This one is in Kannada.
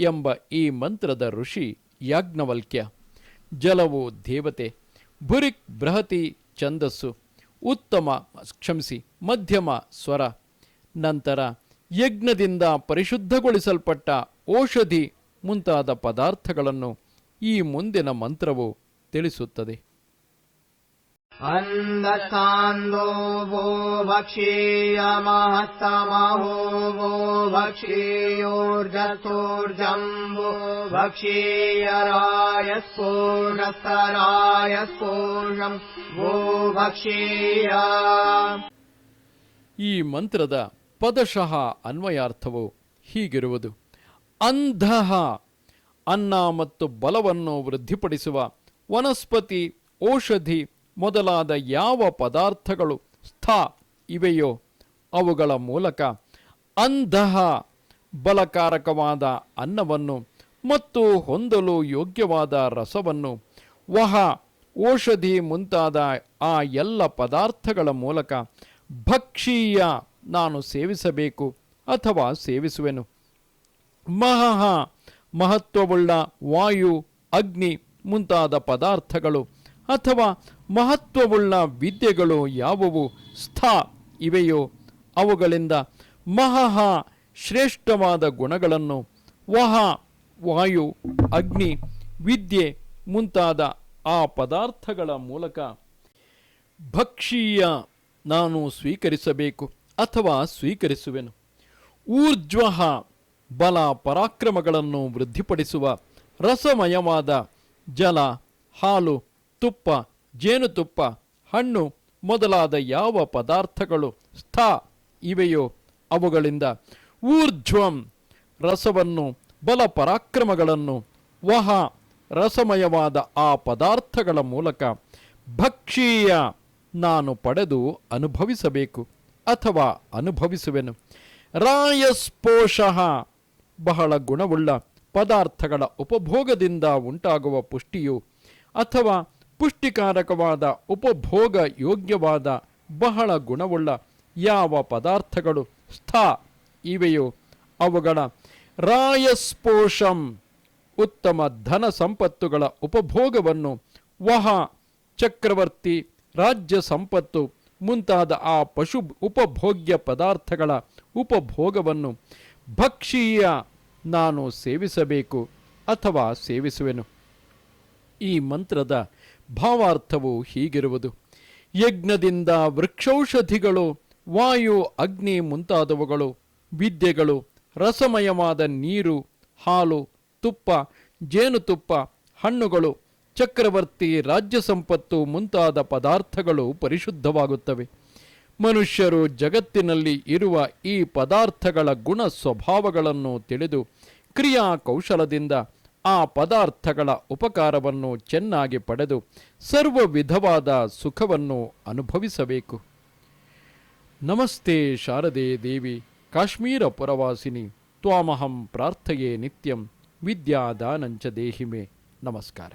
ಎಂಬ ಈ ಮಂತ್ರದ ಋಷಿ ಯಾಜ್ಞವಲ್ಕ್ಯ, ಜಲವು ದೇವತೆ, ಭುರಿಕ್ ಬೃಹತಿ ಛಂದಸ್ಸು, ಉತ್ತಮ ಕ್ಷಮಿಸಿ, ಮಧ್ಯಮ ಸ್ವರ, ನಂತರ ಯಜ್ಞದಿಂದ ಪರಿಶುದ್ಧಗೊಳಿಸಲ್ಪಟ್ಟ ಔಷಧಿ ಮುಂತಾದ ಪದಾರ್ಥಗಳನ್ನು ಈ ಮುಂದಿನ ಮಂತ್ರವು ತಿಳಿಸುತ್ತದೆ. अन्धसान्दो वो भक्षीयमहस्तमहो वो भक्षीयोर्जसोर्जम्बो भक्षीयरायस्फोषस्तरायस्फोषम् वो भक्षीय ಈ ಮಂತ್ರದ ಪದಶಃ ಅನ್ವಯಾರ್ಥವು ಹೀಗಿರುವುದು ಅಂಧಃ ಅನ್ನ ಮತ್ತು ಬಲವನ್ನು ವೃದ್ಧಿಪಡಿಸುವ ವನಸ್ಪತಿ ಔಷಧಿ ಮೊದಲಾದ ಯಾವ ಪದಾರ್ಥಗಳು ಸ್ಥ ಇವೆಯೋ ಅವುಗಳ ಮೂಲಕ ಅಂಧಹ ಬಲಕಾರಕವಾದ ಅನ್ನವನ್ನು ಮತ್ತು ಹೊಂದಲು ಯೋಗ್ಯವಾದ ರಸವನ್ನು ವಹ ಔಷಧಿ ಮುಂತಾದ ಆ ಎಲ್ಲ ಪದಾರ್ಥಗಳ ಮೂಲಕ ಭಕ್ಷೀಯ ನಾನು ಸೇವಿಸಬೇಕು ಅಥವಾ ಸೇವಿಸುವೆನು. ಮಹಃ ಮಹತ್ವವುಳ್ಳ ವಾಯು, ಅಗ್ನಿ ಮುಂತಾದ ಪದಾರ್ಥಗಳು ಅಥವಾ ಮಹತ್ವವುಳ್ಳ ವಿದ್ಯೆಗಳು ಯಾವುವು? ಸ್ಥ ಇವೆಯೋ. ಅವುಗಳಿಂದ ಮಹಃ ಶ್ರೇಷ್ಠವಾದ ಗುಣಗಳನ್ನು ವಹ, ವಾಯು, ಅಗ್ನಿ, ವಿದ್ಯೆ ಮುಂತಾದ ಆ ಪದಾರ್ಥಗಳ ಮೂಲಕ ಭಕ್ಷೀಯ ನಾನು ಸ್ವೀಕರಿಸಬೇಕು ಅಥವಾ ಸ್ವೀಕರಿಸುವೆನು. ಊರ್ಜ್ವ ಬಲ ಪರಾಕ್ರಮಗಳನ್ನು ವೃದ್ಧಿಪಡಿಸುವ ರಸಮಯವಾದ ಜಲ, ಹಾಲು ತುಪ್ಪ, ಜೇನುತುಪ್ಪ, ಹಣ್ಣು ಮೊದಲಾದ ಯಾವ ಪದಾರ್ಥಗಳು? ಸ್ಥ. ಇವೆಯೋ ಅವುಗಳಿಂದ ಊರ್ಧ್ವಂ, ರಸವನ್ನು ಬಲ ಪರಾಕ್ರಮಗಳನ್ನು ವಹ, ರಸಮಯವಾದ ಆ ಪದಾರ್ಥಗಳ ಮೂಲಕ ಭಕ್ಷೀಯ ನಾನು ಪಡೆದು ಅನುಭವಿಸಬೇಕು ಅಥವಾ ಅನುಭವಿಸುವೆನು. ರಾಯಸ್ಪೋಷಃ ಬಹಳ ಗುಣವುಳ್ಳ ಪದಾರ್ಥಗಳ ಉಪಭೋಗದಿಂದ ಉಂಟಾಗುವ ಪುಷ್ಟಿಯು ಅಥವಾ ಪುಷ್ಟಿಕಾರಕವಾದ, ಉಪಭೋಗ ಯೋಗ್ಯವಾದ, ಬಹಳ ಗುಣವುಳ್ಳ ಯಾವ ಪದಾರ್ಥಗಳು ಸ್ಥ ಇವೆಯೋ ಅವುಗಳ ರಾಯಸ್ಪೋಷಂ, ಉತ್ತಮ ಧನ ಸಂಪತ್ತುಗಳ ಉಪಭೋಗವನ್ನು ವಹ ಚಕ್ರವರ್ತಿ ರಾಜ್ಯ ಸಂಪತ್ತು ಮುಂತಾದ ಆ ಪಶು ಉಪಭೋಗ್ಯ ಪದಾರ್ಥಗಳ ಉಪಭೋಗವನ್ನು ಭಕ್ಷೀಯ ನಾನು ಸೇವಿಸಬೇಕು ಅಥವಾ ಸೇವಿಸುವೆನು. ಈ ಮಂತ್ರದ ಭಾವಾರ್ಥವು ಹೀಗಿರುವುದು. ಯಜ್ಞದಿಂದ ವೃಕ್ಷೌಷಧಿಗಳು, ವಾಯು, ಅಗ್ನಿ ಮುಂತಾದವುಗಳು, ವಿದ್ಯೆಗಳು, ರಸಮಯವಾದ ನೀರು, ಹಾಲು, ತುಪ್ಪ, ಜೇನುತುಪ್ಪ, ಹಣ್ಣುಗಳು, ಚಕ್ರವರ್ತಿ, ರಾಜ್ಯ ಸಂಪತ್ತು ಮುಂತಾದ ಪದಾರ್ಥಗಳು ಪರಿಶುದ್ಧವಾಗುತ್ತವೆ. ಮನುಷ್ಯರು ಜಗತ್ತಿನಲ್ಲಿ ಇರುವ ಈ ಪದಾರ್ಥಗಳ ಗುಣ ಸ್ವಭಾವಗಳನ್ನು ತಿಳಿದು ಕ್ರಿಯಾ ಕೌಶಲದಿಂದ ಆ ಪದಾರ್ಥಗಳ ಉಪಕಾರವನ್ನು ಚೆನ್ನಾಗಿ ಪಡೆದು ಸರ್ವ ವಿಧವಾದ ಸುಖವನ್ನು ಅನುಭವಿಸಬೇಕು. ನಮಸ್ತೆ ಶಾರದೆ ದೇವಿ, ಕಾಶ್ಮೀರ ಪುರವಾಸಿನಿ, ತ್ವಾಮಹಂ ಪ್ರಾರ್ಥೆಯೇ ನಿತ್ಯಂ, ವಿದ್ಯಾದಾನಂಚ ದೇಹಿಮೆ. ನಮಸ್ಕಾರ.